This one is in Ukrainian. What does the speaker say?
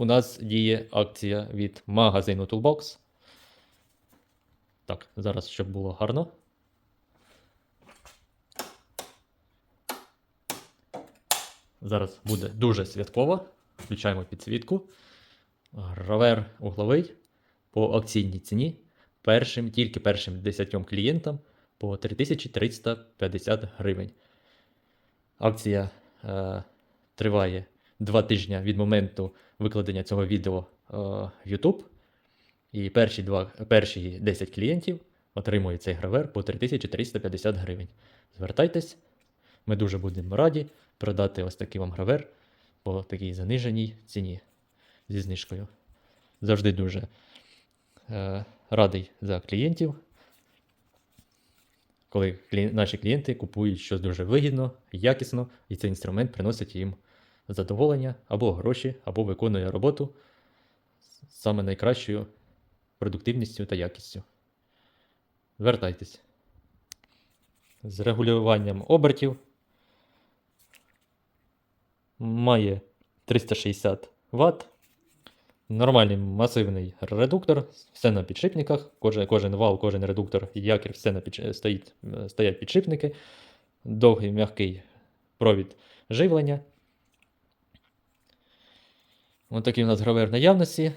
у нас діє акція від магазину Toolbox. Так, зараз щоб було гарно. Зараз буде дуже святково. Включаємо підсвітку. Гравер угловий по акційній ціні. Першим, тільки першим 10 клієнтам по 3350 гривень. Акція е, триває 2 тижні від моменту викладення цього відео е, в YouTube. І перші, два, перші 10 клієнтів отримують цей гравер по 3350 гривень. Звертайтесь, ми дуже будемо раді продати ось такий вам гравер по такій заниженій ціні зі знижкою. Завжди дуже е, радий за клієнтів. Коли клі... наші клієнти купують щось дуже вигідно, якісно, і цей інструмент приносить їм задоволення або гроші, або виконує роботу саме найкращою продуктивністю та якістю. Звертайтесь. З регулюванням обертів має 360 Вт. Нормальний масивний редуктор, все на підшипниках. Кожен, кожен вал, кожен редуктор і якір, все на підш... стоїть, стоять підшипники. Довгий м'який провід живлення. Ось такий у нас гравер наявності.